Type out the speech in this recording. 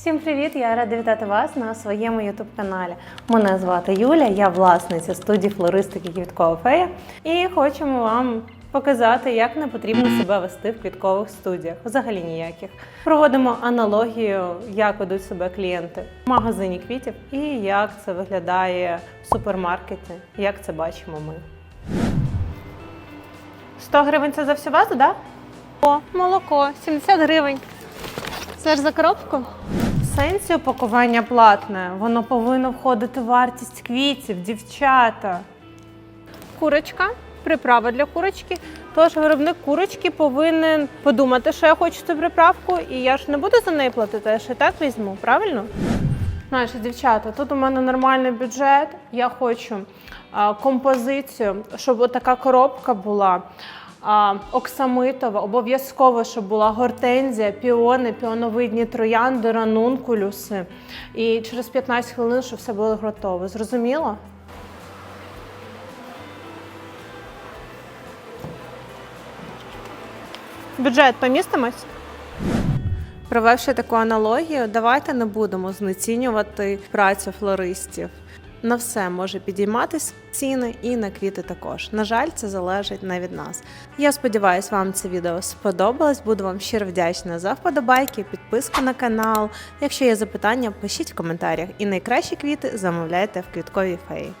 Всім привіт! Я рада вітати вас на своєму youtube каналі. Мене звати Юля, я власниця студії флористики Квіткова фея. І хочемо вам показати, як не потрібно себе вести в квіткових студіях, взагалі ніяких. Проводимо аналогію, як ведуть себе клієнти в магазині квітів і як це виглядає в супермаркеті, як це бачимо ми. 100 гривень це за всю вазу, так? Да? О, молоко, 70 гривень. Це ж за коробку? Сенсі упакування платне. Воно повинно входити в вартість квітів, дівчата. Курочка, приправа для курочки. Тож виробник курочки повинен подумати, що я хочу цю приправку, і я ж не буду за неї платити, я ж і так візьму, правильно? Знаєш, дівчата, тут у мене нормальний бюджет. Я хочу композицію, щоб така коробка була. Оксамитова, обов'язково, щоб була гортензія, піони, піоновидні троянди, ранункулюси. І через 15 хвилин, щоб все було готово. Зрозуміло? Бюджет помістимось? Провевши таку аналогію, давайте не будемо знецінювати працю флористів. На все може підійматись ціни і на квіти також. На жаль, це залежить не від нас. Я сподіваюся, вам це відео сподобалось. Буду вам щиро вдячна за вподобайки, підписку на канал. Якщо є запитання, пишіть в коментарях. І найкращі квіти замовляйте в квітковій феї.